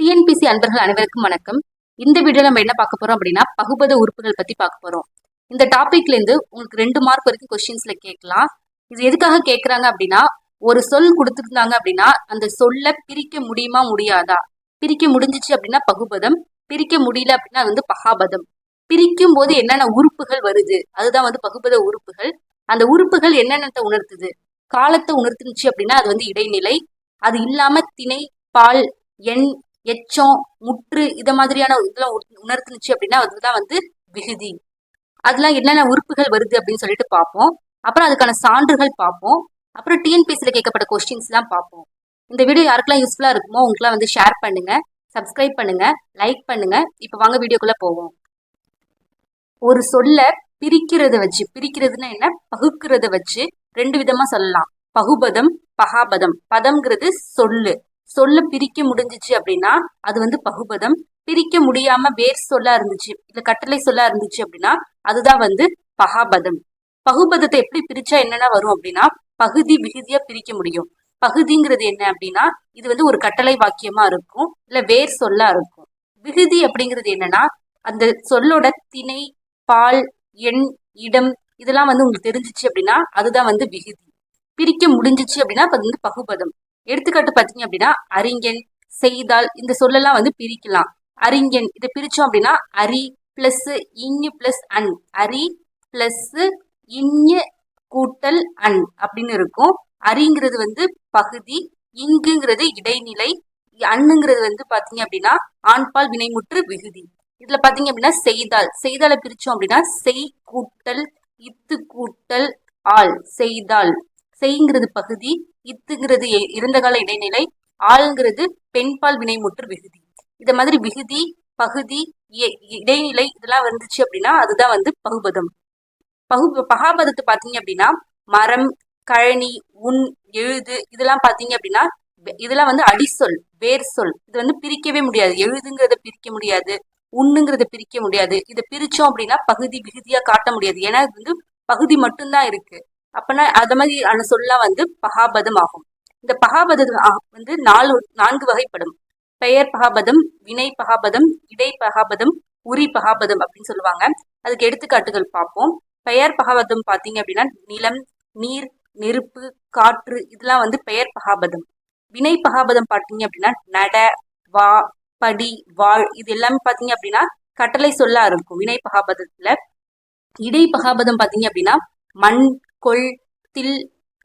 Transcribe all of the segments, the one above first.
TNPSC அன்பர்கள் அனைவருக்கும் வணக்கம். இந்த வீடியோ நம்ம என்ன பார்க்க போறோம் அப்படின்னா பகுபத உறுப்புகள் பத்தி பார்க்க போறோம். இந்த டாபிக்ல இருந்து உங்களுக்கு ரெண்டு மார்க் வரைக்கும் கொஸ்டின்ஸ்ல கேட்கலாம். இது எதுக்காக கேட்கறாங்க அப்படின்னா ஒரு சொல் கொடுத்துருந்தாங்க அப்படின்னா அந்த சொல்ல பிரிக்க முடியுமா முடியாதா? பிரிக்க முடிஞ்சிச்சு அப்படின்னா பகுபதம் பிரிக்க முடியல அப்படின்னா அது வந்து பகாபதம். பிரிக்கும் போது என்னென்ன உறுப்புகள் வருது? அதுதான் வந்து பகுபத உறுப்புகள். அந்த உறுப்புகள் என்னென்னத்தை உணர்த்துது? காலத்தை உணர்த்துனுச்சு அப்படின்னா அது வந்து இடைநிலை அது இல்லாம திணை பால் எண் எச்சம் முற்று இத மாதிரியான இதெல்லாம் உண- உணர்த்துனுச்சு அப்படின்னா அதுதான் வந்து விகுதி. அதெல்லாம் என்னென்ன உறுப்புகள் வருது அப்படின்னு சொல்லிட்டு பார்ப்போம். அப்புறம் அதுக்கான சான்றுகள் பார்ப்போம். அப்புறம் டிஎன்பிஎஸ்சியில் கேட்கப்பட்ட கொஸ்டின்ஸ் எல்லாம் பார்ப்போம். இந்த வீடியோ யாருக்கெல்லாம் யூஸ்ஃபுல்லாக இருக்குமோ உங்களுக்குலாம் வந்து ஷேர் பண்ணுங்க சப்ஸ்கிரைப் பண்ணுங்க லைக் பண்ணுங்க. இப்போ வாங்க வீடியோக்குள்ளே போவோம். ஒரு சொல்ல பிரிக்கிறத வச்சு பிரிக்கிறதுன்னா என்ன? பகுக்கிறத வச்சு ரெண்டு விதமா சொல்லலாம். பகுபதம் பகாபதம். பதம்ங்கிறது சொல்லு. சொல்ல பிரிக்க முடிஞ்சிச்சு அப்படின்னா அது வந்து பகுபதம். பிரிக்க முடியாம வேர் சொல்லா இருந்துச்சு இல்ல கட்டளை சொல்லா இருந்துச்சு அப்படின்னா அதுதான் வந்து பகாபதம். பகுபதத்தை எப்படி பிரிச்சா என்னென்ன வரும் அப்படின்னா பகுதி விகுதியா பிரிக்க முடியும். பகுதிங்கிறது என்ன அப்படின்னா இது வந்து ஒரு கட்டளை வாக்கியமா இருக்கும் இல்ல வேர் சொல்லா இருக்கும். விகுதி அப்படிங்கிறது என்னன்னா அந்த சொல்லோட திணை பால் எண் இடம் இதெல்லாம் வந்து உங்களுக்கு தெரிஞ்சிச்சு அப்படின்னா அதுதான் வந்து விகுதி. பிரிக்க முடிஞ்சிச்சு அப்படின்னா அது வந்து பகுபதம். எடுத்துக்காட்டு பார்த்தீங்க அப்படின்னா அறிஞன் செய்தால் இந்த சொல்லெல்லாம் வந்து பிரிக்கலாம். அறிஞன் இதை பிரித்தோம் அப்படின்னா அரி பிளஸ் இங்கு பிளஸ் அன். அரி பிளஸ் இங்கு கூட்டல் அன் அப்படின்னு இருக்கும். அரிங்கிறது வந்து பகுதி இங்குங்கிறது இடைநிலை அண்ணுங்கிறது வந்து பார்த்தீங்க அப்படின்னா ஆண்பால் வினைமுற்று விகுதி. இதில் பார்த்தீங்க அப்படின்னா செய்தால். செய்தால பிரித்தோம் அப்படின்னா செய் கூட்டல் இத்து கூட்டல் ஆள். செய்தால். செய்ங்கிறது பகுதி இத்துங்கிறது எ- கால இடைநிலை ஆள்ங்கிறது பெண்பால் வினைமுற்று விகுதி. இந்த மாதிரி விகுதி பகுதி இடைநிலை இதெல்லாம் வந்துச்சு அப்படின்னா அதுதான் வந்து பகுபதம். பகு பகாபதத்தை பார்த்தீங்க அப்படின்னா மரம் கழனி உன் எழுது இதெல்லாம் பார்த்தீங்க அப்படின்னா இதெல்லாம் வந்து அடிசொல் வேர் சொல். இது வந்து பிரிக்கவே முடியாது. எழுதுங்கிறத பிரிக்க முடியாது. உண்ணுங்கிறத பிரிக்க முடியாது. இதை பிரிச்சோம் அப்படின்னா பகுதி விகுதியா காட்ட முடியாது. ஏன்னா இது வந்து பகுதி மட்டும்தான் இருக்கு. அப்பனா அத மாதிரி ஆன சொல்லலாம் வந்து பகாபதம் ஆகும் இந்த பகாபதம் வந்து நாலு நான்கு வகைப்படும். பெயர் பகாபதம் வினை பகாபதம் இடை பகாபதம் உரி பகாபதம் அப்படின்னு சொல்லுவாங்க. அதுக்கு எடுத்துக்காட்டுகள் பார்ப்போம். பெயர் பகாபதம் பார்த்தீங்க அப்படின்னா நிலம் நீர் நெருப்பு காற்று இதெல்லாம் வந்து பெயர் பகாபதம். வினை பகாபதம் பார்த்தீங்க அப்படின்னா நட வா படி வாழ் இது எல்லாமே பார்த்தீங்க அப்படின்னா கட்டளை சொல்லா இருக்கும். வினை பகாபதத்துல இடை பகாபதம் பார்த்தீங்க அப்படின்னா மண் கொள் தில்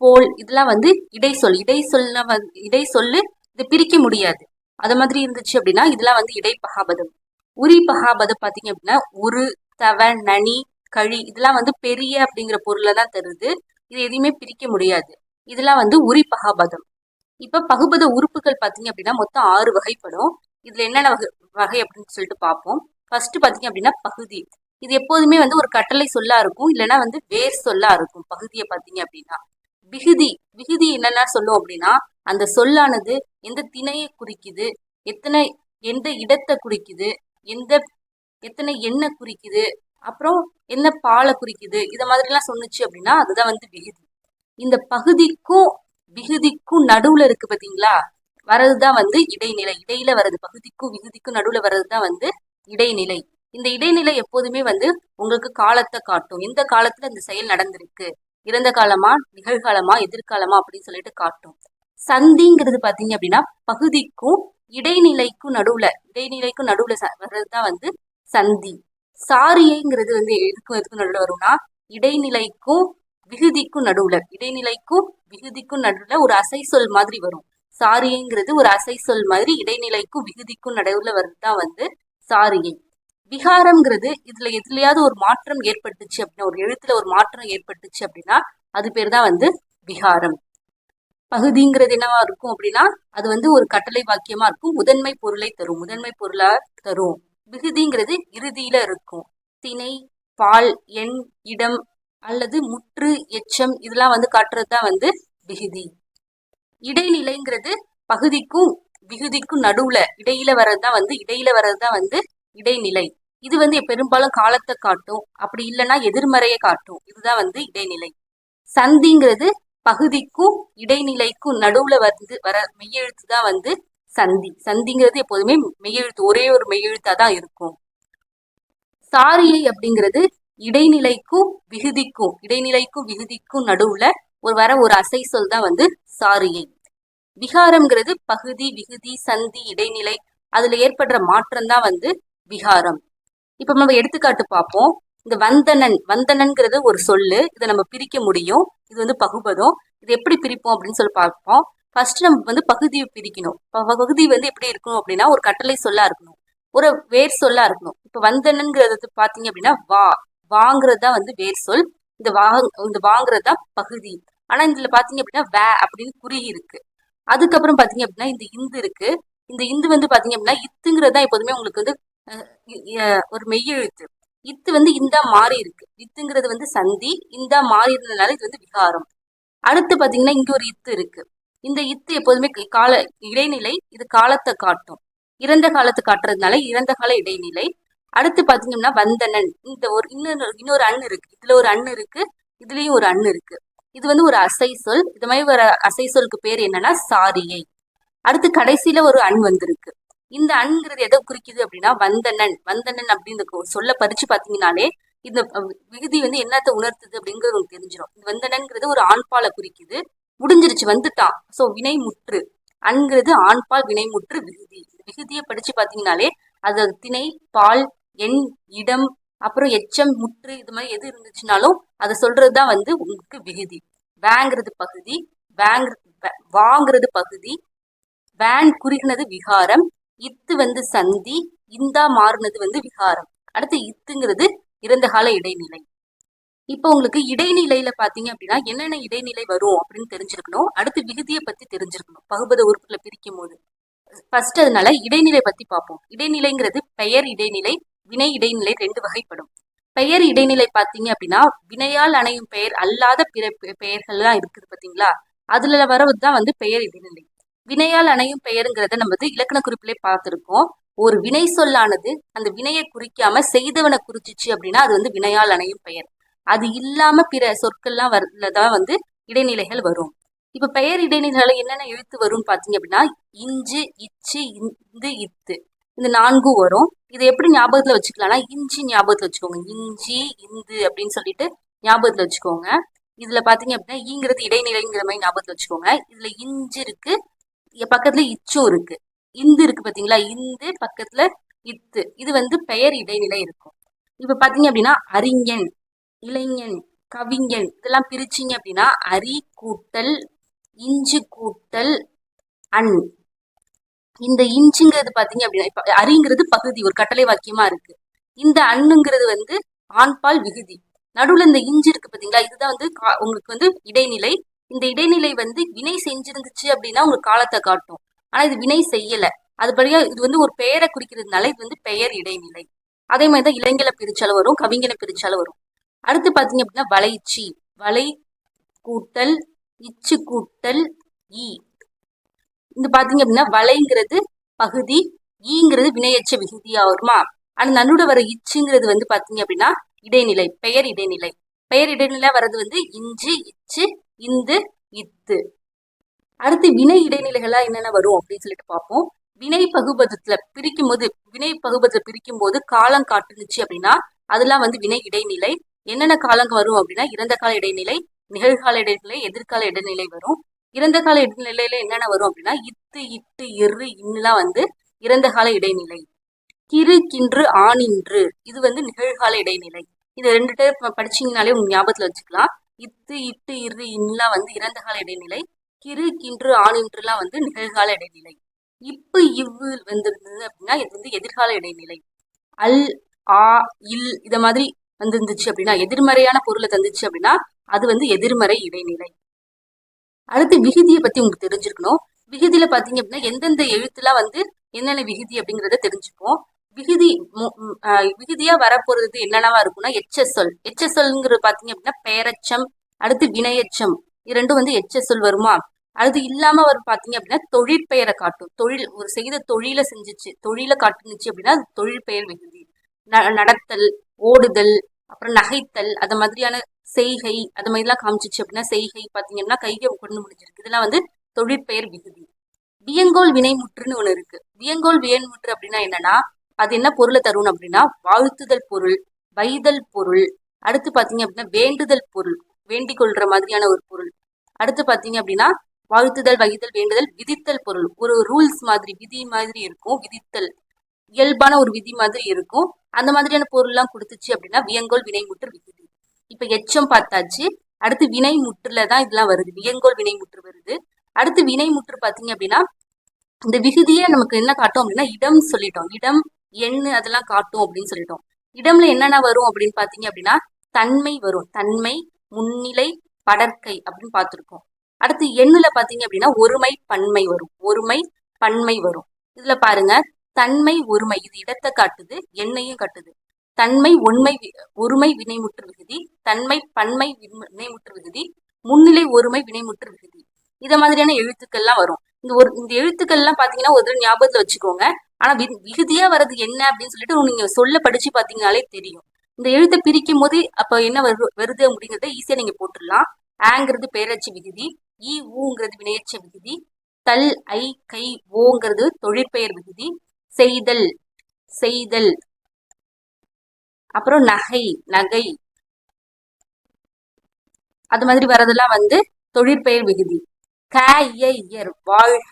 போல் இதெல்லாம் வந்து இடை சொல் இடை சொல்ல இடை சொல்லு இது பிரிக்க முடியாது. அது மாதிரி இருந்துச்சு அப்படின்னா இதெல்லாம் வந்து இடை பகாபதம் உரி பகாபதம் பார்த்தீங்க அப்படின்னா உரு தவ நனி கழி இதெல்லாம் வந்து பெரிய அப்படிங்கிற பொருளை தான் தருது. இது எதையுமே பிரிக்க முடியாது. இதெல்லாம் வந்து உரி பகாபதம் இப்ப பகுபத உறுப்புகள் பாத்தீங்க அப்படின்னா மொத்தம் ஆறு வகைப்படும். இதுல என்னென்ன வகை வகை அப்படின்னு சொல்லிட்டு பார்ப்போம். ஃபர்ஸ்ட் பாத்தீங்க அப்படின்னா பகுதி. இது எப்போதுமே வந்து ஒரு கட்டளை சொல்லா இருக்கும். இல்லைன்னா வந்து வேர் சொல்லா இருக்கும். பகுதியை பார்த்தீங்க அப்படின்னா. விகுதி விகுதி என்னென்ன சொல்லும் அப்படின்னா அந்த சொல்லானது எந்த திணையை குறிக்குது எத்தனை எந்த இடத்தை குறிக்குது எந்த எத்தனை எண்ணெய் குறிக்குது அப்புறம் என்ன பாலை குறிக்குது இதை மாதிரிலாம் சொன்னுச்சு அப்படின்னா அதுதான் வந்து விகுதி. இந்த பகுதிக்கும் விகுதிக்கும் நடுவுல இருக்கு பாத்தீங்களா வர்றதுதான் வந்து இடைநிலை. இடையில வர்றது பகுதிக்கும் விகுதிக்கும் நடுவுல வர்றதுதான் வந்து இடைநிலை. இந்த இடைநிலை எப்போதுமே வந்து உங்களுக்கு காலத்தை காட்டும். இந்த காலத்துல இந்த செயல் நடந்திருக்கு. இறந்த காலமா நிகழ்காலமா எதிர்காலமா அப்படின்னு சொல்லிட்டு காட்டும். சந்திங்கிறது பாத்தீங்க அப்படின்னா பகுதிக்கும் இடைநிலைக்கும் நடுவுல இடைநிலைக்கும் நடுவுல ச- வர்றதுதான் வந்து சந்தி. சாரியைங்கிறது வந்து எதுக்கும் எதுக்கும் நடுவுல வரும்னா இடைநிலைக்கும் விகுதிக்கும் நடுவுல இடைநிலைக்கும் விகுதிக்கும் நடுவுல ஒரு அசை சொல் மாதிரி வரும். சாரியைங்கிறது ஒரு அசை சொல் மாதிரி இடைநிலைக்கும் விகுதிக்கும் நடுவுல வர்றதுதான் வந்து சாரியை. விகாரம்ங்கிறது இதுல எதுலையாவது ஒரு மாற்றம் ஏற்பட்டுச்சு அப்படின்னா ஒரு எழுத்துல ஒரு மாற்றம் ஏற்பட்டுச்சு அப்படின்னா அது பேர் தான் வந்து விகாரம். பகுதிங்கிறது என்னவா இருக்கும் அப்படின்னா அது வந்து ஒரு கட்டளை வாக்கியமா இருக்கும். முதன்மை பொருளை தரும். முதன்மை பொருளா தரும். விகுதிங்கிறது இறுதியில இருக்கும். திணை பால் எண் இடம் அல்லது முற்று எச்சம் இதெல்லாம் வந்து காட்டுறது தான் வந்து விகுதி. இடைநிலைங்கிறது பகுதிக்கும் விகுதிக்கும் நடுவுல இடையில வர்றதுதான் வந்து இடையில வர்றதுதான் வந்து இடைநிலை. இது வந்து பெரும்பாலும் காலத்தை காட்டும். அப்படி இல்லைன்னா எதிர்மறையை காட்டும். இதுதான் வந்து இடைநிலை. சந்திங்கிறது பகுதிக்கும் இடைநிலைக்கும் நடுவுல வந்து வர மெய்யெழுத்து தான் வந்து சந்தி. சந்திங்கிறது எப்போதுமே மெய்யெழுத்து ஒரே ஒரு மெய்யெழுத்தா தான் இருக்கும். சாரியை அப்படிங்கிறது இடைநிலைக்கும் விகுதிக்கும் இடைநிலைக்கும் விகுதிக்கும் நடுவுல ஒரு வர ஒரு அசை சொல் தான் வந்து சாரியை. விகாரம்ங்கிறது பகுதி விகுதி சந்தி இடைநிலை. அதுல ஏற்படுற மாற்றம் தான் வந்து விகாரம். இப்ப நம்ம எடுத்துக்காட்டு பார்ப்போம். இந்த வந்தனன் வந்தனன்கிறது ஒரு சொல்லு. இதை நம்ம பிரிக்க முடியும். இது வந்து பகுபதம். இது எப்படி பிரிப்போம் அப்படின்னு சொல்லி பார்ப்போம். ஃபர்ஸ்ட் நம்ம வந்து பகுதியை பிரிக்கணும். பகுதி வந்து எப்படி இருக்கணும் அப்படின்னா ஒரு கட்டளை சொல்லா இருக்கணும். ஒரு வேர் சொல்லா இருக்கணும். இப்ப வந்தனன்கிறது பாத்தீங்க அப்படின்னா வா. வாங்கிறது தான் வந்து வேர் சொல். இந்த வா இந்த வாங்குறது தான் பகுதி. ஆனா இதுல பாத்தீங்க அப்படின்னா வே அப்படின்னு குறி இருக்கு. அதுக்கப்புறம் பாத்தீங்க அப்படின்னா இந்த இந்து இருக்கு. இந்த இந்து வந்து பாத்தீங்க அப்படின்னா இத்துங்கிறது தான் எப்போதுமே உங்களுக்கு வந்து ஒரு மெய்யெழுத்து. இத்து வந்து இந்தா மாறி இருக்கு. இத்துங்கிறது வந்து சந்தி இந்தா மாறி இருந்ததுனால இது வந்து விகாரம். அடுத்து பாத்தீங்கன்னா இங்க ஒரு இத்து இருக்கு. இந்த இத்து எப்போதுமே கால இடைநிலை இது காலத்தை காட்டும். இறந்த காலத்தை காட்டுறதுனால இறந்த கால இடைநிலை. அடுத்து பாத்தீங்கன்னா வந்தனன். இந்த ஒரு இன்னொரு இன்னொரு அண் இருக்கு. இதுல ஒரு அண் இருக்கு இதுலயும் ஒரு அண் இருக்கு. இது வந்து ஒரு அசை சொல். இது மாதிரி ஒரு அசை சொல்லுக்கு பேர் என்னன்னா சாரியை. அடுத்து கடைசியில ஒரு அண் வந்திருக்கு. இந்த அண்கிறது எதை குறிக்குது அப்படின்னா வந்தனன். வந்தனன் அப்படின்னு ஒரு சொல்ல பறிச்சு பாத்தீங்கன்னாலே இந்த விகுதி வந்து என்னத்தை உணர்த்துது அப்படிங்கிறது உங்களுக்கு தெரிஞ்சிடும் இந்த வந்தனன்ங்கிறது ஒரு ஆண்பாலை குறிக்குது. முடிஞ்சிருச்சு வந்துட்டான். சோ வினை முற்று அண்கிறது ஆண்பால் வினை முற்று விகுதி விகுதியை படிச்சு பாத்தீங்கன்னாலே அது திணை பால் எண் இடம் அப்புறம் எச்சம் முற்று இது மாதிரி எது இருந்துச்சுனாலும் அதை சொல்றதுதான் வந்து உங்களுக்கு விகுதி. வேங்கிறது பகுதி. வேங் வாங்கிறது பகுதி. வேன் குறுகினது விகாரம். இத்து வந்து சந்தி இந்தா மாறுனது வந்து விகாரம். அடுத்து இத்துங்கிறது இறந்த கால இடைநிலை. இப்போ உங்களுக்கு இடைநிலையில பாத்தீங்க அப்படின்னா என்னென்ன இடைநிலை வரும் அப்படின்னு தெரிஞ்சிருக்கணும். அடுத்து விகுதியை பத்தி தெரிஞ்சிருக்கணும். பகுபத உறுப்புகளை பிரிக்கும் போது ஃபர்ஸ்ட் அதனால இடைநிலை பத்தி பார்ப்போம். இடைநிலைங்கிறது பெயர் இடைநிலை வினை இடைநிலை ரெண்டு வகைப்படும். பெயர் இடைநிலை பாத்தீங்க அப்படின்னா வினையால் அணையும் பெயர் அல்லாத பிற பெயர்கள் பெயர்கள்லாம் இருக்குது பாத்தீங்களா அதுல வரது தான் வந்து பெயர் இடைநிலை. வினையால் அணையும் பெயருங்கிறத நம்ம வந்து இலக்கண குறிப்பிலே பார்த்துருக்கோம். ஒரு வினை சொல்லானது அந்த வினையை குறிக்காம செய்தவனை குறிச்சிச்சு அப்படின்னா அது வந்து வினையால் அணையும் பெயர். அது இல்லாம பிற சொற்கள்லாம் வரலதான் வந்து இடைநிலைகள் வரும். இப்ப பெயர் இடைநிலைகளை என்னென்ன எழுத்து வரும்னு பாத்தீங்க அப்படின்னா இஞ்சு இச்சு இந்து இத்து. இந்த நான்கும் வரும். இதை எப்படி ஞாபகத்துல வச்சுக்கலாம்னா இஞ்சி ஞாபகத்துல வச்சுக்கோங்க. இஞ்சி இந்து அப்படின்னு சொல்லிட்டு ஞாபகத்துல வச்சுக்கோங்க. இதுல பாத்தீங்க அப்படின்னா ஈங்கிறது இடைநிலைங்கிற மாதிரி ஞாபகத்துல வச்சுக்கோங்க. இதுல இஞ்சு இருக்கு பக்கத்துல இச்சும் இருக்கு. இந்து இருக்கு பாத்தீங்களா? இந்து பக்கத்துல இத்து. இது வந்து பெயர் இடைநிலை இருக்கும். இப்ப பாத்தீங்க அப்படின்னா அறிஞன் இளைஞன் கவிஞன் இதெல்லாம் பிரிச்சிங்க அப்படின்னா அரி கூட்டல் இஞ்சு கூட்டல் அன். இந்த இஞ்சுங்கிறது பாத்தீங்க அப்படின்னா இப்ப அரிங்கிறது பகுதி ஒரு கட்டளை வாக்கியமா இருக்கு. இந்த அண்ணுங்கிறது வந்து ஆண்பால் விகுதி. நடுவுல இந்த இஞ்சு இருக்கு பாத்தீங்களா? இதுதான் வந்து கா- உங்களுக்கு வந்து இடைநிலை இந்த இடைநிலை வந்து வினை செஞ்சிருந்துச்சு அப்படின்னா உங்களுக்கு காலத்தை காட்டும். ஆனா இது வினை செய்யல. அதுபடியா இது வந்து ஒரு பெயரை குறிக்கிறதுனால இது வந்து பெயர் இடைநிலை. அதே மாதிரி தான் இளைஞலை பிரிச்சாலும் வரும் கவிஞனை பிரிச்சாலும் வரும். அடுத்து பாத்தீங்க அப்படின்னா வளைச்சி வளை கூட்டல் இச்சு கூட்டல் ஈ. இந்த பாத்தீங்க அப்படின்னா வளைங்கிறது பகுதி ஈங்கிறது வினையச்ச விகுதியா வருமா ஆனா நடுவுல வர இச்சுங்கிறது வந்து பாத்தீங்க அப்படின்னா இடைநிலை பெயர் இடைநிலை. பெயர் இடைநிலை வர்றது வந்து இஞ்சி இச்சு இந்து இத்து. அடுத்து வினை இடைநிலைகளா என்னென்ன வரும் அப்படின்னு சொல்லிட்டு பார்ப்போம். வினை பகுபதத்துல பிரிக்கும் போது வினை பகுபதத்துல பிரிக்கும் போது காலம் காட்டுனுச்சு அப்படின்னா அதெல்லாம் வந்து வினை இடைநிலை. என்னென்ன காலம் வரும் அப்படின்னா இறந்த கால இடைநிலை நிகழ்கால இடைநிலை எதிர்கால இடைநிலை வரும். இறந்த கால இடைநிலையில என்னென்ன வரும் அப்படின்னா இத்து இட்டு இரு இன்னுலாம் வந்து இறந்த கால இடைநிலை. கிறு கின்று ஆணின்று. இது வந்து நிகழ்கால இடைநிலை. இது ரெண்டு டைப் படிச்சீங்கனாலே உங்க ஞாபகத்துல வச்சுக்கலாம். இத்து இட்டு இரு இன்லாம் வந்து இறந்த கால இடைநிலை கிறு கின்று ஆணின்றுலாம் வந்து நிகழ்கால இடைநிலை. இப்பு இவ்வு வந்திருந்தது அப்படின்னா இது வந்து எதிர்கால இடைநிலை. அல் ஆ இல் இத மாதிரி வந்திருந்துச்சு அப்படின்னா எதிர்மறையான பொருளை தந்துச்சு அப்படின்னா அது வந்து எதிர்மறை இடைநிலை. அடுத்து விகுதியை பத்தி உங்களுக்கு தெரிஞ்சிருக்கணும். விகுதியில பாத்தீங்க அப்படின்னா எந்தெந்த எழுத்துலாம் வந்து என்னென்ன விகுதி அப்படிங்கிறத தெரிஞ்சுப்போம். விகுதி மு- விகுதியா வரப்போறது என்னென்னவா இருக்கும்னா எச்எஸ்எல் எச்சசொல்ங்கிறது பாத்தீங்க அப்படின்னா பெயரச்சம் அடுத்து வினையச்சம். இது ரெண்டும் வந்து எச்எஸ்எல் வருமா? அது இல்லாம வரும் பாத்தீங்க அப்படின்னா தொழிற்பெயரை காட்டும். தொழில் ஒரு செய்த தொழிலை செஞ்சுச்சு தொழில காட்டுனுச்சு அப்படின்னா அது தொழிற்பெயர் விகுதி. ந- நடத்தல் ஓடுதல் அப்புறம் நகைத்தல் அது மாதிரியான செய்கை அது மாதிரிலாம் காமிச்சிச்சு அப்படின்னா செய்கை பாத்தீங்கன்னா கையை கொண்டு முடிஞ்சிருக்கு. இதெல்லாம் வந்து தொழிற்பெயர் விகுதி. வியங்கோல் வினைமுற்றுன்னு ஒண்ணு இருக்கு. வியங்கோல் வியன்முற்று அப்படின்னா என்னன்னா அது என்ன பொருளை தரும் அப்படின்னா வாழ்த்துதல் பொருள் வைதல் பொருள். அடுத்து பாத்தீங்க அப்படின்னா வேண்டுதல் பொருள் வேண்டிக் கொள்ற மாதிரியான ஒரு பொருள். அடுத்து பாத்தீங்க அப்படின்னா வாழ்த்துதல் வகிதல் வேண்டுதல் விதித்தல் பொருள். ஒரு ரூல்ஸ் மாதிரி விதி மாதிரி இருக்கும் விதித்தல். இயல்பான ஒரு விதி மாதிரி இருக்கும். அந்த மாதிரியான பொருள்லாம் கொடுத்துச்சு அப்படின்னா வியங்கோல் வினைமுற்று விகுதி. இப்ப எச்சம் பார்த்தாச்சு. அடுத்து வினை முற்றுல தான் இதெல்லாம் வருது. வியங்கோல் வினை முற்று வருது. அடுத்து வினை முற்று பாத்தீங்க அப்படின்னா இந்த விகுதியை நமக்கு என்ன காட்டும் அப்படின்னா இடம் சொல்லிட்டோம். இடம் எண்ணு அதெல்லாம் காட்டும் அப்படின்னு சொல்லிட்டோம். இடம்ல என்னென்ன வரும் அப்படின்னு பாத்தீங்க அப்படின்னா தன்மை வரும். தன்மை முன்னிலை படற்கை அப்படின்னு பார்த்துருக்கோம். அடுத்து எண்ணுல பாத்தீங்க அப்படின்னா ஒருமை பன்மை வரும். ஒருமை பன்மை வரும். இதுல பாருங்க தன்மை ஒருமை. இது இடத்தை காட்டுது எண்ணையும் காட்டுது. தன்மை ஒன்மை ஒருமை வினைமுற்று விகுதி. தன்மை பன்மை வினைமுற்று விகுதி. முன்னிலை ஒருமை வினைமுற்று விகுதி. இதை மாதிரியான எழுத்துக்கள்லாம் வரும். இந்த ஒரு இந்த எழுத்துக்கள் எல்லாம் பாத்தீங்கன்னா ஒரு ஞாபகத்துல வச்சுக்கோங்க. ஆனா வி- விகுதியா வர்றது என்ன அப்படின்னு சொல்லிட்டு நீங்க சொல்ல படிச்சு பாத்தீங்கனாலே தெரியும். இந்த எழுத்தை பிரிக்கும் போது அப்ப என்ன வருது அப்படிங்கறத ஈஸியா நீங்க போட்டுடலாம். ஆங்கிறது பேரச்சு விகுதி ஈ ஊங்கிறது வினையச்ச விகுதி தல் ஐ கை ஓங்கிறது தொழிற்பெயர் விகுதி செய்தல் செய்தல் அப்புறம் நகை நகை. அது மாதிரி வர்றதெல்லாம் வந்து தொழிற்பெயர் விகுதி. க இய இயர் வாழ்க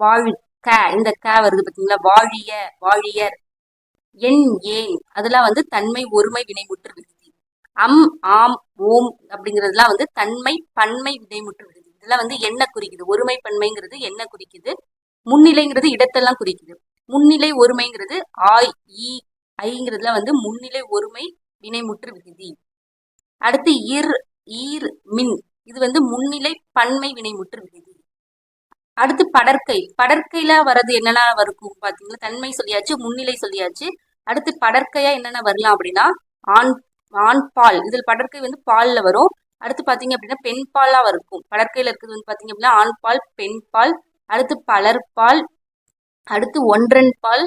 வாழ்க. க இந்த க வருது பாத்தீங்களா? வாழிய வாழியர். என் ஏன். அதெல்லாம் வந்து தன்மை ஒருமை வினைமுற்று விருதி அம் ஆம் ஓம் அப்படிங்கிறதுலாம் வந்து தன்மை பன்மை வினைமுற்று விடுதி. இதெல்லாம் வந்து என்ன குறிக்குது? ஒருமை பன்மைங்கிறது என்ன குறிக்குது? முன்னிலைங்கிறது இடத்தெல்லாம் குறிக்குது. முன்னிலை ஒருமைங்கிறது ஆய் ஈ ஐங்கிறதுல வந்து முன்னிலை ஒருமை வினைமுற்று விகுதி அடுத்து இர் ஈர் மின். இது வந்து முன்னிலை பன்மை வினைமுற்று விகுதி அடுத்து படற்கை. படற்கையில வர்றது என்னென்ன இருக்கும் பாத்தீங்கன்னா தன்மை சொல்லியாச்சு முன்னிலை சொல்லியாச்சு. அடுத்து படற்கையா என்னென்ன வரலாம் அப்படின்னா ஆண் ஆண் பால். இதில் படற்கை வந்து பால்ல வரும். அடுத்து பாத்தீங்க அப்படின்னா பெண் பாலா இருக்கும் படற்கையில இருக்கிறது வந்து பாத்தீங்க அப்படின்னா ஆண் பால் பெண் பால். அடுத்து பலர்பால் அடுத்து ஒன்றன் பால்.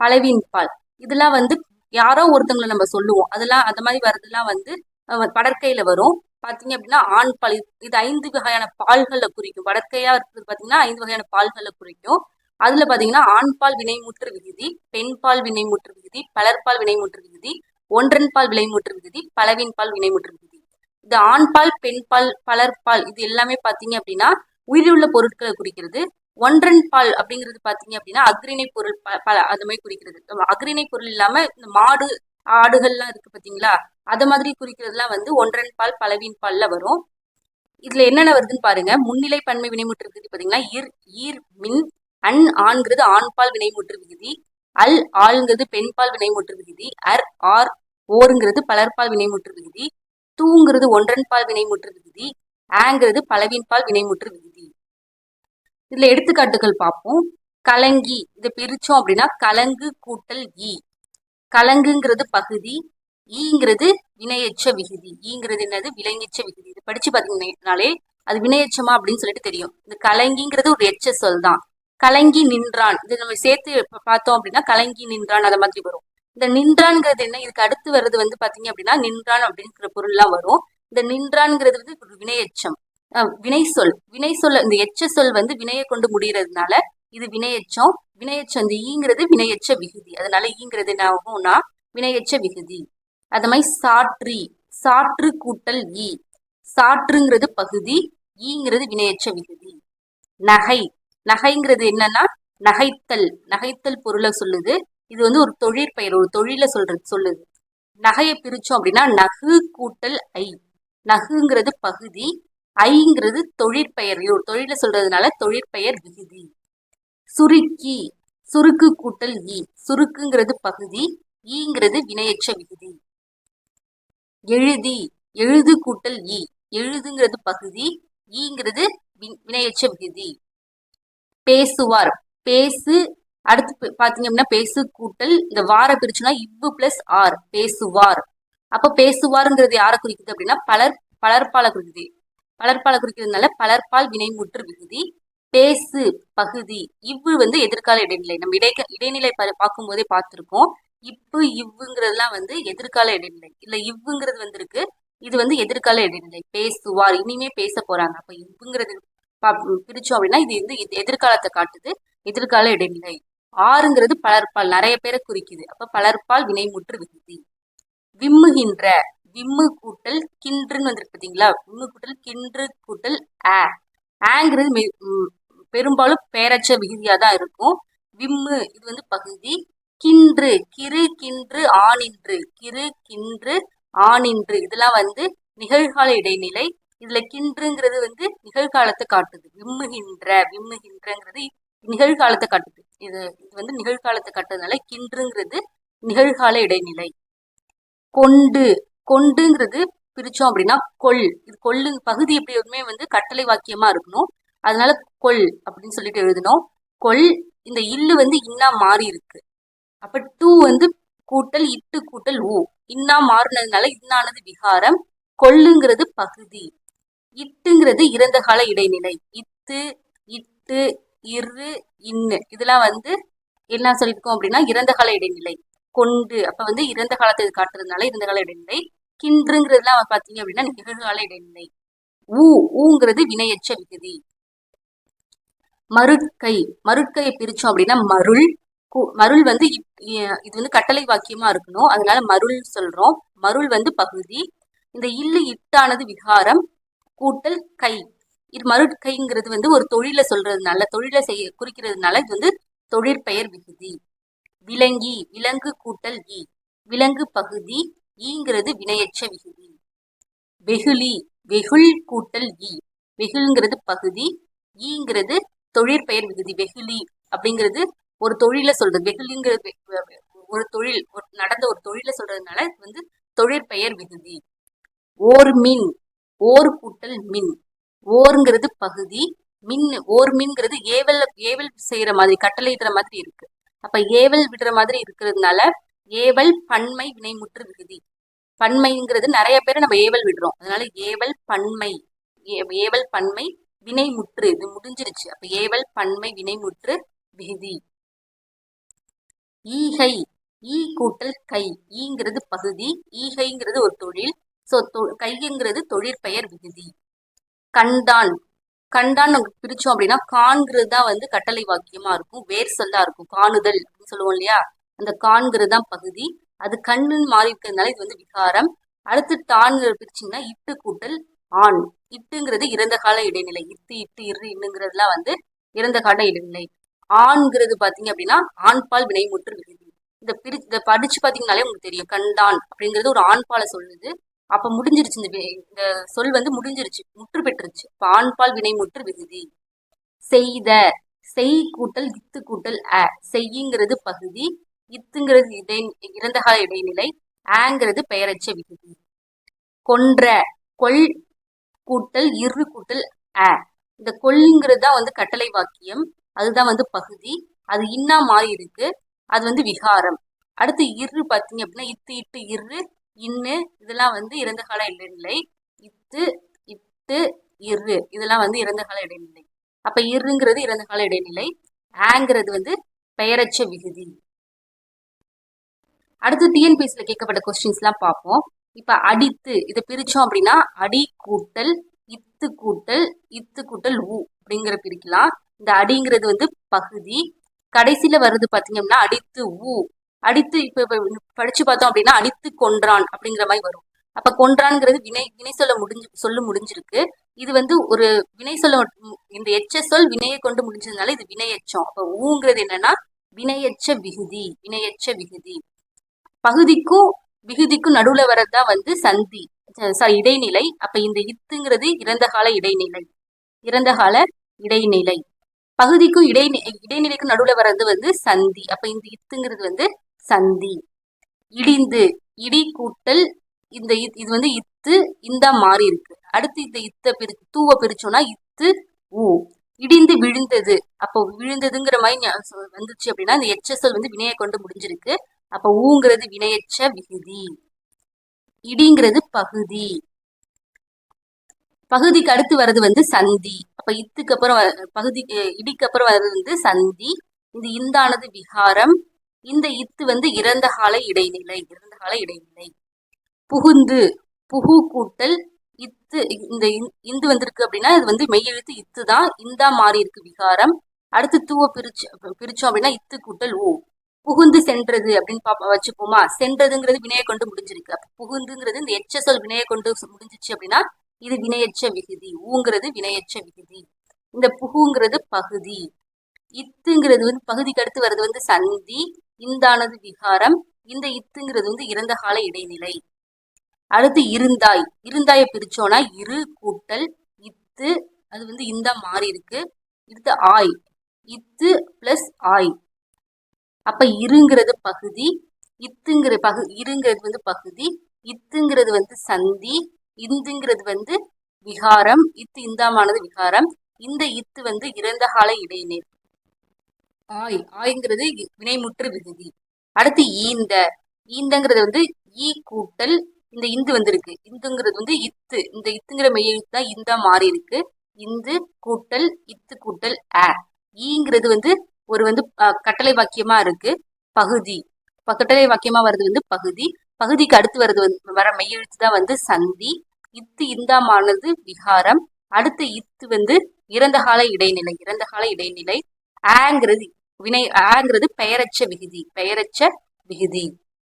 பலவின் பால். இதெல்லாம் வந்து யாரோ ஒருத்தவங்களை நம்ம சொல்லுவோம். அதெல்லாம் அந்த மாதிரி வர்றதெல்லாம் வந்து படற்கையில வரும். பார்த்தீங்க அப்படின்னா ஆண் பால் இது- ஐந்து வகையான பால்களை குறிக்கும். வடக்கையாக இருக்கிறது பார்த்தீங்கன்னா ஐந்து வகையான பால்களை குறிக்கும். அதில் பார்த்தீங்கன்னா ஆண் பால் வினைமுற்று விகுதி பெண் பால் வினைமுற்று விகுதி பலர்பால் வினைமுற்று விகுதி ஒன்றன் பால் வினைமுற்று விகுதி பலவின் பால் வினைமுற்று விகுதி. இது ஆண் பால் பெண் பால் பலர்பால் இது எல்லாமே பார்த்தீங்க அப்படின்னா உயிருள்ள பொருட்களை குறிக்கிறது. ஒன்றன் பால் அப்படிங்கிறது பார்த்தீங்க அப்படின்னா அக்ரிணை பொருள் ப- பல அது மாதிரி குறிக்கிறது. அக்ரிணை பொருள் இல்லாமல் இந்த மாடு ஆடுகள்லாம் இருக்கு பார்த்தீங்களா அது மாதிரி குறிக்கிறதுலாம் வந்து ஒன்றன் பால் பலவின் பால்ல வரும். இதுல என்னென்ன வருதுன்னு பாருங்க. முன்னிலை பன்மை வினைமுற்று விகுதி பாத்தீங்கன்னா ஈர் ஈர் மின் அன் ஆண்கிறது ஆண்பால் வினைமுற்று விகுதி. அல் ஆள்ங்கிறது பெண்பால் வினைமுற்று விகுதி. அர் ஆர் ஓருங்கிறது பலர்பால் வினைமுற்று விகுதி. தூங்கிறது ஒன்றன்பால் வினைமுற்று விகுதி. ஆங்கிறது பலவின்பால் வினைமுற்று விகுதி. இதுல எடுத்துக்காட்டுகள் பார்ப்போம் கலங்கி இதை பிரிச்சோம் அப்படின்னா கலங்கு கூட்டல் ஈ. கலங்குங்கிறது பகுதி. ஈங்கிறது வினையச்ச விகுதி. ஈங்கிறது என்னது? விலங்கிச்ச விகுதி. இது படிச்சு பார்த்தீங்கன்னாலே அது வினையச்சமா அப்படின்னு சொல்லிட்டு தெரியும். இந்த கலங்கிங்கிறது ஒரு எச்ச சொல் தான். கலங்கி நின்றான். இது நம்ம சேர்த்து பார்த்தோம் அப்படின்னா கலங்கி நின்றான் அந்த மாதிரி வரும். இந்த நின்றான்ங்கிறது என்ன? இதுக்கு அடுத்து வர்றது வந்து பாத்தீங்க அப்படின்னா நின்றான் அப்படிங்கிற பொருள்லாம் வரும். இந்த நின்றான்ங்கிறது வந்து ஒரு வினையச்சம் வினை சொல் வினை சொல் இந்த எச்ச சொல் வந்து வினையை கொண்டு முடிகிறதுனால இது வினையச்சம் வினையச்சம் இந்த ஈங்கிறது வினையச்ச விகுதி. அதனால ஈங்கிறது என்ன ஆகும்னா வினையச்ச விகுதி. அது மாதிரி சாற்றி சாற்று கூட்டல் ஈ. சாற்றுங்கிறது பகுதி ஈங்கிறது வினையற்ற விகுதி. நகை. நகைங்கிறது என்னன்னா நகைத்தல். நகைத்தல் பொருளை சொல்லுது. இது வந்து ஒரு தொழிற்பெயர் ஒரு தொழில சொல்றது சொல்லுது. நகையை பிரிச்சோம் அப்படின்னா நகு கூட்டல் ஐ. நகுங்கிறது பகுதி ஐங்கிறது தொழிற்பெயர் ஒரு தொழில சொல்றதுனால தொழிற்பெயர் விகுதி. சுருக்கி. சுருக்கு கூட்டல் ஈ. சுருக்குங்கிறது பகுதி ஈங்கிறது வினையற்ற விகுதி. எழுதி எழுது கூட்டல் ஈ எழுதுங்கிறது பகுதி ஈங்கிறது வினையச்ச வினையெச்ச விகுதி. பேசுவார். பேசு அடுத்து பாத்தீங்க அப்படின்னா பேசு கூட்டல் இந்த வார பிரிச்சுனா இவ்வு பிளஸ் ஆர். பேசுவார். அப்ப பேசுவாருங்கிறது யாரை குறிக்குது அப்படின்னா பலர் பலர்பால குறிக்குது. பலர்பால குறிக்கிறதுனால பலர்பால் வினைமுற்று விகுதி. பேசு பகுதி. இவ்வு வந்து எதிர்கால இடைநிலை. நம்ம இடை இடைநிலை பார்க்கும் பார்க்கும்போதே பார்த்திருக்கோம் இப்பு இவ்வுங்கிறதுலாம் வந்து எதிர்கால இடைநிலை. இல்ல இவ்வுங்கிறது வந்திருக்கு இது வந்து எதிர்கால இடைநிலை. பேசுவார் இனிமே பேச போறாங்க. அப்ப இவ்வுங்கிறது பிரிச்சோம் அப்படின்னா இது வந்து இது எதிர்காலத்தை காட்டுது. எதிர்கால இடைநிலை. ஆறுங்கிறது பலர்பால் நிறைய பேரை குறிக்குது. அப்ப பலர்பால் வினைமுற்று விகுதி. விம்முகின்ற விம்மு கூட்டல் கின்றுன்னு வந்திருக்கு பாத்தீங்களா? விம்மு கூட்டல் கின்று கூட்டல் ஆ. ஆங்கிறது பெரும்பாலும் பேரச்ச விகுதியா தான் இருக்கும். விம்மு இது வந்து பகுதி. கின்று கிறு கின்று ஆனின்று. கிறு கின்று ஆனின்று. இதெல்லாம் வந்து நிகழ்கால இடைநிலை. இதுல கின்றுங்கிறது வந்து நிகழ்காலத்தை காட்டுது. விம்முகின்ற விம்முகின்றங்கிறது நிகழ்காலத்தை காட்டுது. இது இது வந்து நிகழ்காலத்தை காட்டுறதுனால கின்றுங்கிறது நிகழ்கால இடைநிலை. கொண்டு கொண்டுங்கிறது பிரிச்சோம் அப்படின்னா கொள். இது கொள்ளு பகுதி எப்படியுமே வந்து கட்டளை வாக்கியமா இருக்கணும். அதனால கொள் அப்படின்னு சொல்லிட்டு எழுதணும் கொள் இந்த இல்லு வந்து இன்னா மாறி இருக்கு. அப்ப டூ வந்து கூட்டல் இட்டு கூட்டல் ஓ. இன்னா மாறினதுனால இன்னானது விகாரம் கொள்ளுங்கிறது பகுதி. இட்டுங்கிறது இறந்த கால இடைநிலை. இத்து இட்டு இரு இன்னு. இதெல்லாம் வந்து என்ன சொல்லியிருக்கோம் அப்படின்னா இறந்த கால இடைநிலை. கொண்டு. அப்ப வந்து இறந்த காலத்தை இது காட்டுறதுனால இறந்த கால இடைநிலை. கின்றுங்கிறதுலாம் பார்த்தீங்க அப்படின்னா நிகழ்கால இடைநிலை. ஊ ஊங்கிறது வினையச்ச விகுதி. மருட்கை. மருட்கையை பிரிச்சோம் அப்படின்னா மருள் மருள் வந்து இப்- இது வந்து கட்டளை வாக்கியமா இருக்கணும். அதனால மருள் சொல்றோம். மருள் வந்து பகுதி. இந்த இல்லு இட்டானது விகாரம் கூட்டல் கை. இது மருள் கைங்கிறது வந்து ஒரு தொழிலை சொல்றதுனால தொழிலை செய்ய குறிக்கிறதுனால இது வந்து தொழிற்பெயர் விகுதி. விலங்கி விலங்கு கூட்டல் ஈ. விலங்கு பகுதி ஈங்கிறது வினையற்ற விகுதி. வெகுளி வெகுள் கூட்டல் ஈ. வெகுள்ங்கிறது பகுதி ஈங்கிறது தொழிற்பெயர் விகுதி. வெகுளி அப்படிங்கிறது ஒரு தொழில சொல்றது. வெகுளிங்கிறது ஒரு தொழில் ஒரு நடந்த ஒரு தொழிலை சொல்றதுனால இது வந்து தொழிற்பெயர் விகுதி. ஓர் மின் ஓர் கூட்டல் மின். ஓருங்கிறது பகுதி மின் ஓர் மின்ங்கிறது ஏவல் ஏவல் செய்யற மாதிரி கட்டளை இடுற மாதிரி இருக்கு. அப்ப ஏவல் விடுற மாதிரி இருக்கிறதுனால ஏவல் பன்மை வினைமுற்று விகுதி. பன்மைங்கிறது நிறைய பேர் நம்ம ஏவல் விடுறோம். அதனால ஏவல் பன்மை ஏ- ஏவல் பன்மை வினைமுற்று. இது முடிஞ்சிருச்சு. அப்ப ஏவல் பன்மை வினைமுற்று விகுதி. ஈகை ஈ கூட்டல் கை ஈங்கிறது பகுதி ஈகைங்கிறது ஒரு தொழில் ஸோ கைங்கிறது தொழிற்பெயர் விகுதி. கண்டான் கண்டான் பிரிச்சோம் அப்படின்னா காண்கிறது தான் வந்து கட்டளை வாக்கியமா இருக்கும் வேர் சொல்லா இருக்கும் காணுதல் அப்படின்னு சொல்லுவோம் இல்லையா? அந்த காண்கிறது தான் பகுதி அது கண்ணுன்னு மாறி இருக்கிறதுனால இது வந்து விகாரம். அடுத்து டான்ங்கிறது பிரிச்சிங்கன்னா இட்டு கூட்டல் ஆண். இட்டுங்கிறது இறந்த கால இடைநிலை இட்டு இட்டு இரு இன்னுங்கிறதுலாம் வந்து இறந்த கால இடைநிலை. ஆண்கிறது பாத்தீங்க அப்படின்னா ஆண்பால் வினைமுற்று விருதி இந்த பிரி இதை படிச்சு பாத்தீங்கன்னாலே உங்களுக்கு தெரியும். கண்டான் அப்படிங்கிறது ஒரு ஆண்பாலை சொல்லுது. அப்ப முடிஞ்சிருச்சு இந்த இந்த சொல் வந்து முடிஞ்சிருச்சு. முற்று பெற்றுருச்சு. இப்ப ஆண்பால் வினைமுற்று விகுதி செய்த செய் கூட்டல் இத்து கூட்டல் அ. செய்யுங்கிறது பகுதி இத்துங்கிறது இடை இறந்தகால இடைநிலை ஆங்கிறது பெயரச்ச விகுதி. கொன்ற கொள் கூட்டல் இரு கூட்டல் அ. இந்த கொல்லுங்கிறது தான் வந்து கட்டளை வாக்கியம். அதுதான் வந்து பகுதி. அது இன்னா மாறி இருக்கு. அது வந்து விகாரம். அடுத்து இரு பார்த்தீங்க அப்படின்னா இத்து இட்டு இரு இன்னு இதெல்லாம் வந்து இறந்த கால இடைநிலை. இத்து இட்டு இரு இதெல்லாம் வந்து இறந்த கால இடைநிலை. அப்ப இருங்கிறது இறந்த கால இடைநிலை. ஆங்கிறது வந்து பெயரச்ச விகுதி. அடுத்து டிஎன்பிஎஸ்சியில் கேட்கப்பட்ட கொஸ்டின்ஸ்லாம் பார்ப்போம். இப்போ அடித்து இதை பிரித்தோம் அப்படின்னா அடி கூட்டல் இத்து கூட்டல் இத்து கூட்டல் ஊ அப்படிங்கிற பிரிக்கலாம். இந்த அடிங்கிறது வந்து பகுதி. கடைசியில் வருது பார்த்தீங்கன்னா அடித்து ஊ. அடித்து இப்போ படித்து பார்த்தோம் அப்படின்னா அடித்து கொன்றான் அப்படிங்கிற மாதிரி வரும். அப்போ கொன்றான்ங்கிறது வினை வினை சொல்ல முடிஞ்சு சொல்லு முடிஞ்சிருக்கு. இது வந்து ஒரு வினை சொல்ல இந்த எச்ச சொல் வினையை கொண்டு முடிஞ்சதுனால இது வினையச்சம். அப்போ ஊங்கிறது என்னன்னா வினையச்ச விகுதி வினையச்ச விகுதி. பகுதிக்கும் விகுதிக்கும் நடுவுல வரதுதான் வந்து சந்தி. சாரி இடைநிலை. அப்ப இந்த இத்துங்கிறது இறந்த கால இடைநிலை. இறந்த கால இடைநிலை. பகுதிக்கும் இடைநி இடைநிலைக்கும் நடுவுல வர்றது வந்து சந்தி. அப்ப இந்த இத்துங்கிறது வந்து சந்தி. இடிந்து இடி கூட்டல் இந்த இத்- இது வந்து இத்து இந்த மாறி இருக்கு. அடுத்து இந்த இத்த பிரி தூவ பிரிச்சோம்னா இத்து ஊ. இடிந்து விழுந்தது. அப்போ விழுந்ததுங்கிற மாதிரி வந்துச்சு அப்படின்னா இந்த எச்சசொல் வந்து வினையை கொண்டு முடிஞ்சிருக்கு. அப்ப ஊங்கிறது வினையச்ச விகுதி. இடிங்கிறது பகுதி. பகுதிக்கு அடுத்து வர்றது வந்து சந்தி. அப்ப இத்துக்கு அப்புறம் வ- பகுதி இடிக்கு அப்புறம் வர்றது வந்து சந்தி இந்த இந்தானது விகாரம் இந்த இத்து வந்து இறந்த கால இடைநிலை இறந்த கால இடைநிலை. புகுந்து புகு கூட்டல் இத்து இந்த இந்- இந்து வந்திருக்கு அப்படின்னா இது வந்து மெய்யெழுத்து இத்து தான் இந்தா மாறி இருக்கு விகாரம். அடுத்து தூவ பிரிச்சு பிரிச்சோம் அப்படின்னா இத்து கூட்டல் ஓ புகுந்து சென்றது அப்படின்னு பாப்பா வச்சுப்போமா? சென்றதுங்கிறது வினையை கொண்டு முடிஞ்சிருக்கு. அப்ப புகுந்துங்கிறது இந்த எச்ச சொல் வினையை கொண்டு முடிஞ்சிச்சு அப்படின்னா இது வினையச்ச விகுதி ஊங்கிறது வினையச்ச விகுதி இந்த புகுங்கிறது பகுதி. இத்துங்கிறது வந்து பகுதிக்கு அடுத்து வர்றது வந்து சந்தி இந்தானது விகாரம் இந்த இத்துங்கிறது வந்து இறந்த கால இடைநிலை. அடுத்து இருந்தாய். இருந்தாய பிரிச்சோம்னா இரு கூட்டல் இத்து அது வந்து இந்த மாறி இருக்கு. அடுத்து ஆய். இத்து பிளஸ் ஆய். அப்ப இருங்கிறது பகுதி இத்துங்கிற பகு இருங்கிறது வந்து பகுதி இத்துங்கிறது வந்து சந்தி இந்துங்கிறது வந்து விகாரம் இத்து இந்தாமானது விகாரம். இந்த இத்து வந்து இறந்த கால இடைநிலை ஆய் ஆய்ங்கிறது இ- வினைமுற்று விகுதி. அடுத்து ஈந்த. ஈந்தங்கிறது வந்து ஈ கூட்டல் இந்த இந்து வந்திருக்கு. இந்துங்கிறது வந்து இத்து. இந்த இத்துங்கிற மெய்யெழுத்து தான் இந்தா மாறி இருக்கு. இந்து கூட்டல் இத்து கூட்டல் அ. ஈங்கிறது வந்து ஒரு வந்து கட்டளை வாக்கியமா இருக்கு. பகுதி. கட்டளை வாக்கியமா வருது வந்து பகுதி. பகுதிக்கு அடுத்து வருது வந்து வர மெய்யெழுத்து தான் வந்து சந்தி. இத்து இந்தாமானது விகாரம் அடுத்து இத்து வந்து இறந்தகால இடைநிலை இறந்தகால இடைநிலை. ஆங்கிறது வினை ஆங்கிறது பெயரச்ச விகுதி பெயரச்ச விகுதி.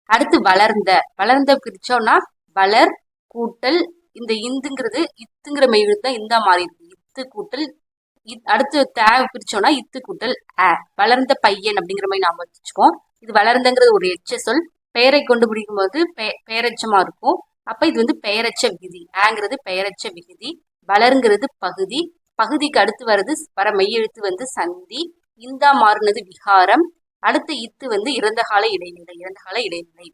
அடுத்து வளர்ந்த வளர்ந்த பிரிச்சோம்னா வளர் கூட்டல் இந்த இந்துங்கிறது இத்துங்கிற மெய்யெழுத்து தான் இந்தா மாறி இருக்கு இத்து கூட்டல் இத்- அடுத்து தே பிரிச்சோம்னா இத்து கூட்டல் அ. வளர்ந்த பையன் அப்படிங்கிற மாதிரி நாம வச்சுக்கோம் இது வளர்ந்தங்கிறது ஒரு எச்ச சொல். பெயரை கொண்டு பிடிக்கும் போது பெ- பெயரெச்சமா இருக்கும். அப்ப இது வந்து பெயரச்ச விகுதி. ஆங்கிறது பெயரச்ச விகுதி. வளருங்கிறது பகுதி. பகுதிக்கு அடுத்து வர்றது வர மெய்யெழுத்து வந்து சந்தி. இந்தா மாறுனது விகாரம். அடுத்த இத்து வந்து இறந்த கால இடைநிலை இறந்த கால இடைநிலை.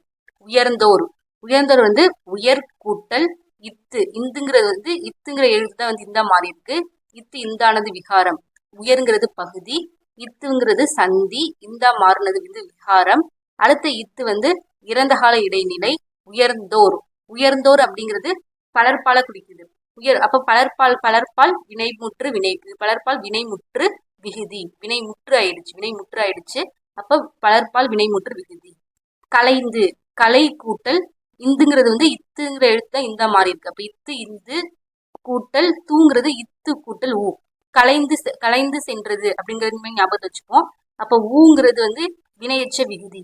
உயர்ந்தோர். உயர்ந்தோர் வந்து உயர் கூட்டல் இத்து. இந்துங்கிறது வந்து இத்துங்கிற எழுத்து தான் வந்து இந்தா மாறி இருக்கு இத்து இந்தானது விகாரம். உயர்ங்கிறது பகுதி. இத்துங்கிறது சந்தி. இந்தா மாறுனது வந்து விகாரம். அடுத்த இத்து வந்து இறந்த கால இடைநிலை. உயர்ந்தோர். உயர்ந்தோர் அப்படிங்கிறது பலர்பால குறிக்குது. உயர் அப்ப பலர்பால் பலர்பால் வினைமுற்று வினை பலர்பால் வினைமுற்று விகுதி. வினைமுற்று ஆயிடுச்சு வினைமுற்று ஆயிடுச்சு. அப்ப பலர்பால் வினைமுற்று விகுதி. கலைந்து கலை கூட்டல் இந்துங்கிறது வந்து இத்துங்கிற எழுத்து தான் இந்த மாதிரி இருக்கு. அப்ப இத்து இந்து கூட்டல் தூங்கிறது இத்து கூட்டல் ஊ. கலைந்து செ- கலைந்து சென்றது அப்படிங்கிறது ஞாபகத்தை வச்சுப்போம் அப்ப ஊங்கிறது வந்து வினையச்ச விகுதி.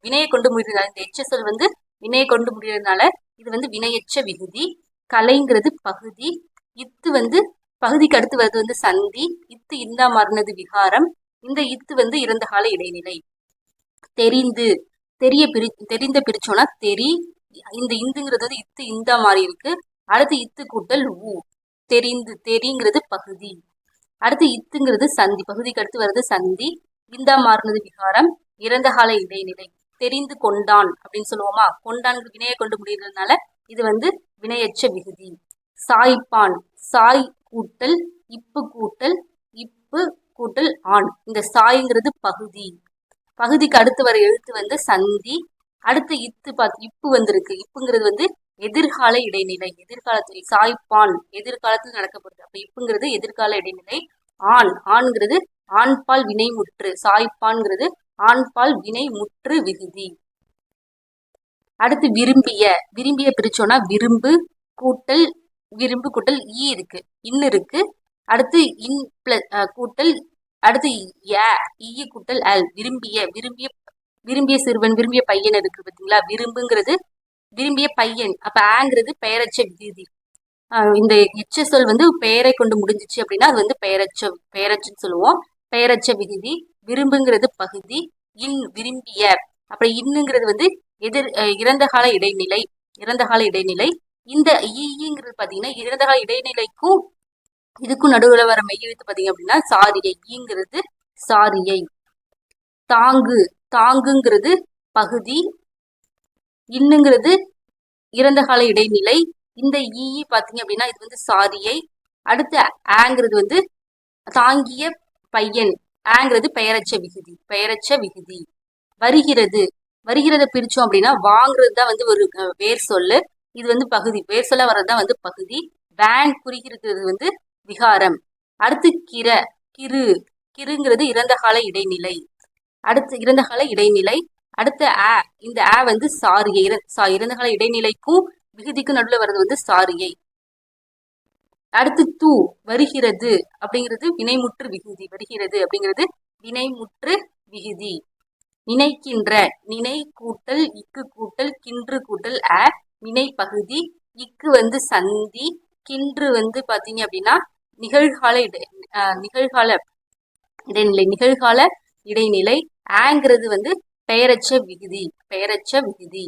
வினையை கொண்டு முடியறதுனால இந்த எச்ச சொல் வந்து வினையை கொண்டு முடியறதுனால இது வந்து வினையச்ச விகுதி கலைங்கிறது பகுதி இத்து வந்து பகுதிக்கு அடுத்து வருது வந்து சந்தி இத்து இந்தா மறுனது விகாரம் இந்த இத்து வந்து இறந்த கால இடைநிலை. தெரிந்து தெரிய பிரி தெரிந்த பிரிச்சோன்னா தெரி இந்த இந்துங்கிறது வந்து இத்து இந்தா மாறி இருக்கு. அடுத்து இத்து கூட்டல் ஊ தெரிந்து தெரிங்கிறது பகுதி. அடுத்து இத்துங்கிறது சந்தி பகுதிக்கு அடுத்து வருது சந்தி இந்தா மாறுனது விகாரம் இறந்த கால இடைநிலை. தெரிந்து கொண்டான் அப்படின்னு சொல்லுவோமா? கொண்டான் வினையை கொண்டு முடியறதுனால இது வந்து வினையச்ச விகுதி. சாய்ப்பான் சாய் கூட்டல் இப்பு கூட்டல் இப்பு கூட்டல் ஆண். இந்த சாய்ங்கிறது பகுதி. பகுதிக்கு அடுத்து வர எழுத்து வந்து சந்தி. அடுத்து இத்து பார்த்து இப்பு வந்திருக்கு. இப்புங்கிறது வந்து எதிர்கால இடைநிலை. எதிர்காலத்தில் சாய்ப்பான் எதிர்காலத்தில் நடக்கப்படுது. அப்ப இப்புங்கிறது எதிர்கால இடைநிலை. ஆண். ஆண்கிறது ஆண்பால் வினைமுற்று. சாய்ப்பான்ங்கிறது ஆண்பால் வினை முற்று விகுதி. அடுத்து விரும்பிய விரும்பிய பிரிச்சோம்னா விரும்பு கூட்டல் விரும்பு கூட்டல் ஈ இருக்கு. இன் இருக்கு. அடுத்து இன் பிளஸ் கூட்டல் அடுத்து ய ஈ கூட்டல் அல். விரும்பிய விரும்பிய விரும்பிய சிறுவன் விரும்பிய பையன் இருக்கு பார்த்தீங்களா விரும்புங்கிறது விரும்பிய பையன். அப்ப ஆங்கிறது பெயரச்ச விகுதி. இந்த எச்ச சொல் வந்து பெயரை கொண்டு முடிஞ்சிச்சு அப்படின்னா அது வந்து பெயரச்ச பெயரச்சுன்னு சொல்லுவோம். பெயரச்ச விகுதி. விரும்புங்கிறது பகுதி இன் விரும்பிய அப்புறம் இன்னுங்கிறது வந்து எதிர் அஹ் இறந்த கால இடைநிலை இறந்த கால இடைநிலை. இந்த ஈங்கிறது பார்த்தீங்கன்னா இறந்த கால இடைநிலைக்கும் இதுக்கும் நடுவில் வர மையத்து பார்த்தீங்க அப்படின்னா சாரியை ஈங்கிறது சாரியை தாங்கு தாங்குங்கிறது பகுதி. இன்னுங்கிறது இறந்த கால இடைநிலை. இந்த ஈ பார்த்தீங்க அப்படின்னா இது வந்து சாரியை அடுத்து ஆங்கிறது வந்து தாங்கிய பையன். ஆங்கிறது பெயரச்ச விகுதி பெயரச்ச விகுதி. வருகிறது. வருகிறத பிரிச்சோம் அப்படின்னா வாங்குறது தான் வந்து ஒரு வேர் சொல்லு. இது வந்து பகுதி. வேர் சொல்ல வர்றது தான் வந்து பகுதி. வேன் குறிக்கிறது வந்து விகாரம். அடுத்து கிர கிரு. கிருங்கிறது இறந்த கால இடைநிலை. அடுத்து இறந்த கால இடைநிலை. அடுத்த ஆ இந்த ஆ வந்து சாரியை. இற- சா- இறந்த கால இடைநிலைக்கும் விகுதிக்கும் நடுவில் வர்றது வந்து சாரியை. அடுத்து தூ வருகிறது அப்படிங்கிறது வினைமுற்று விகுதி வருகிறது அப்படிங்கிறது வினைமுற்று விகுதி. நினைக்கின்ற நினை கூட்டல் இக்கு கூட்டல் கின்று கூட்டல் அ வினை பகுதி இக்கு வந்து சந்தி கின்று வந்து பார்த்தீங்க அப்படின்னா நிகழ்கால இடை நிகழ்கால இடைநிலை நிகழ்கால இடைநிலை ஆங்கிறது வந்து பெயரச்ச விகுதி பெயரச்ச விகுதி.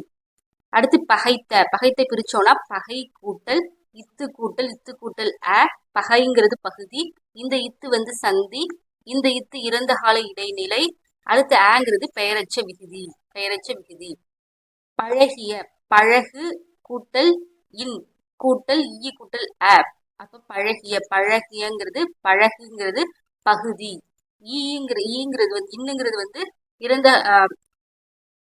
அடுத்து பகைத்த பகைத்தை பிரிச்சோம்னா பகை கூட்டல் இத்து கூட்டல் இத்து கூட்டல் அ பகைங்கிறது பகுதி. இந்த இத்து வந்து சந்தி. இந்த இத்து இறந்த கால இடைநிலை. அடுத்து ஆங்கிறது பெயரச்ச விகுதி. பெயரச்ச விகுதி. பழகிய பழகு கூட்டல் இன். கூட்டல் ஈ கூட்டல் அ. அப்ப பழகிய பழகியங்கிறது பழகுங்கிறது பகுதி. ஈங்கிற ஈங்கிறது வந்து இன்னுங்கிறது வந்து இறந்த ஆஹ்,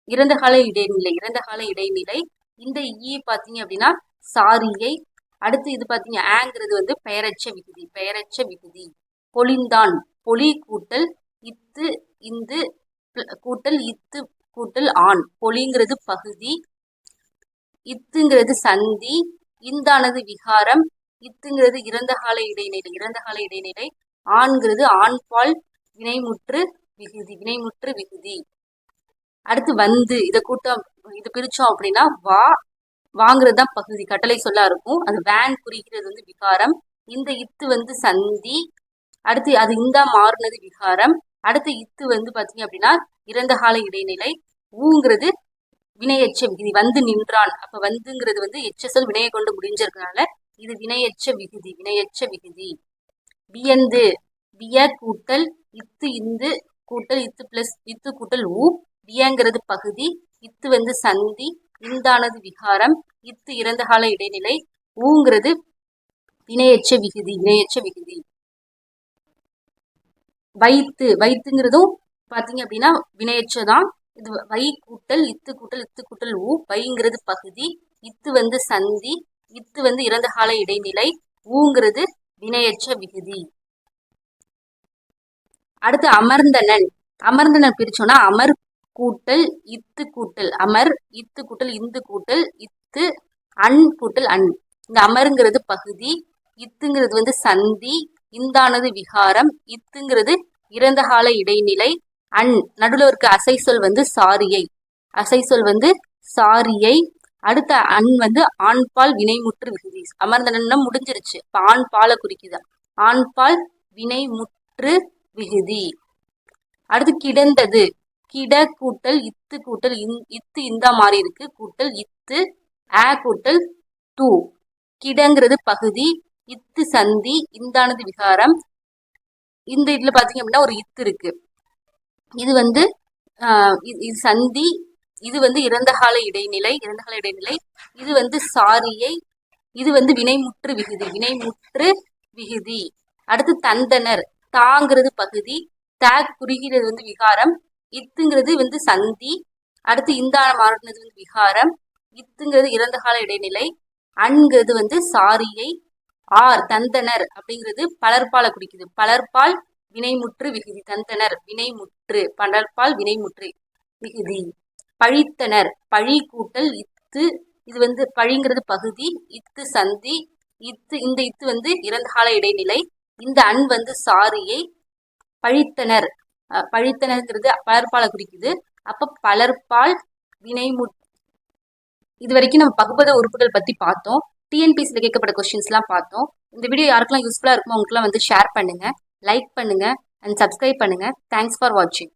இறந்த கால இடைநிலை இறந்த கால இடைநிலை. இந்த ஈ பார்த்தீங்க அப்படின்னா சாரியை அடுத்து இது பார்த்தீங்க ஆங்கிறது வந்து பெயரச்ச விகுதி பெயரச்ச விகுதி பொலிந்தான் பொலி கூட்டல் இத்து இந்து கூட்டல் இத்து கூட்டல் ஆண். பொலிங்கிறது பகுதி இத்துங்கிறது சந்தி இந்தானது விகாரம் இத்துங்கிறது இறந்த கால இடைநிலை இறந்த கால இடைநிலை. ஆண்கிறது ஆண்பால் வினைமுற்று விகுதி வினைமுற்று விகுதி. அடுத்து வந்து இதை கூட்டம் இது பிரிச்சோம் அப்படின்னா வா வாங்குறது தான் பகுதி. கட்டளை சொல்லா இருக்கும். அது வேன் குறிக்கிறது வந்து விகாரம். இந்த இத்து வந்து சந்தி. அடுத்து அது இந்தா மாறுனது விகாரம். அடுத்து இத்து வந்து பார்த்தீங்க அப்படின்னா இறந்த கால இடைநிலை. ஊங்கிறது வினையச்ச இது வந்து நின்றான். அப்ப வந்துங்கிறது வந்து எச்சசல் வினையை கொண்டு முடிஞ்சிருக்கனால இது வினையச்ச விகுதி வினையச்ச விகுதி. வியந்து விய கூட்டல் இத்து இந்து கூட்டல் இத்து பிளஸ் இத்து கூட்டல் ஊ. வியங்கிறது பகுதி. இத்து வந்து சந்தி. இந்தானது விகாரம். இத்து இறந்த கால இடைநிலை. ஊங்கிறது வினையச்ச விகுதி வினையச்ச விகுதி. வைத்து வைத்துங்கிறதும் பார்த்தீங்க அப்படின்னா வினையச்சதான் இது வை கூட்டல் இத்து கூட்டல் இத்து கூட்டல் ஊ. வைங்கிறது பகுதி. இத்து வந்து சந்தி. இத்து வந்து இறந்த கால இடைநிலை. ஊங்கிறது வினையச்ச விகுதி. அடுத்து அமர்ந்தனன். அமர்ந்தனன் பிரிச்சோம்னா அமர் கூட்டல் இத்து கூட்டல். அமர் இத்து கூட்டல் இந்து கூட்டல் இத்து அன் கூட்டல் அன். இந்த அமருங்கிறது பகுதி இத்துங்கிறது வந்து சந்தி இந்தானது விகாரம் இத்துங்கிறது இறந்த கால இடைநிலை அன். நடுவில் இருக்க அசை சொல் வந்து சாரியை. அசை சொல் வந்து சாரியை. அடுத்த அன் வந்து ஆண்பால் வினைமுற்று விகுதி. அமர்ந்தனன்னா முடிஞ்சிருச்சு. இப்ப ஆண் பாலை குறிக்குது. ஆண்பால் வினைமுற்று விகுதி. அடுத்து கிடந்தது. கிட கூட்டல் இத்து கூட்டல் இந் இத்து இந்தா மாதிரி இருக்கு. கூட்டல் இத்து ஆ கூட்டல் தூ. கிடங்கிறது பகுதி இத்து சந்தி இந்தானது விகாரம். இந்த இதுல பாத்தீங்க அப்படின்னா ஒரு இத்து இருக்கு. இது வந்து இது இது சந்தி இது வந்து இறந்தகால இடைநிலை இறந்தகால இடைநிலை. இது வந்து சாரியை இது வந்து வினைமுற்று விகுதி வினைமுற்று விகுதி. அடுத்து தந்தனர் தாங்கிறது பகுதி த குறிகிறது வந்து விகாரம். இத்துங்கிறது வந்து சந்தி அடுத்து இந்தான மாறினது வந்து விகாரம் இத்துங்கிறது இறந்த கால இடைநிலை அன்கிறது வந்து சாரியை ஆர் தந்தனர் அப்படிங்கிறது பலர்பால குடிக்குது பலர்பால் வினைமுற்று விகுதி தந்தனர் வினைமுற்று பலர்பால் வினைமுற்று விகுதி பழித்தனர் பழி கூட்டல் இத்து இது வந்து பழிங்கிறது பகுதி இத்து சந்தி இத்து இந்த இத்து வந்து இறந்த கால இடைநிலை இந்த அன் வந்து சாரியை பழித்தனர் பழித்தனங்கிறது பலர்பாலை குறிக்குது. அப்ப பலர்பால் வினைமு இது வரைக்கும் நம்ம பகுபத உறுப்புகள் பத்தி பார்த்தோம். டிஎன்பிசியில் கேட்கப்பட்ட கொஸ்டின்ஸ்லாம் பார்த்தோம். இந்த வீடியோ யாருக்கெல்லாம் யூஸ்ஃபுல்லாக இருக்குமோ அவங்களுக்குலாம் வந்து ஷேர் பண்ணுங்க லைக் பண்ணுங்க அண்ட் சப்ஸ்கிரைப் பண்ணுங்க. தேங்க்ஸ் ஃபார் வாட்சிங்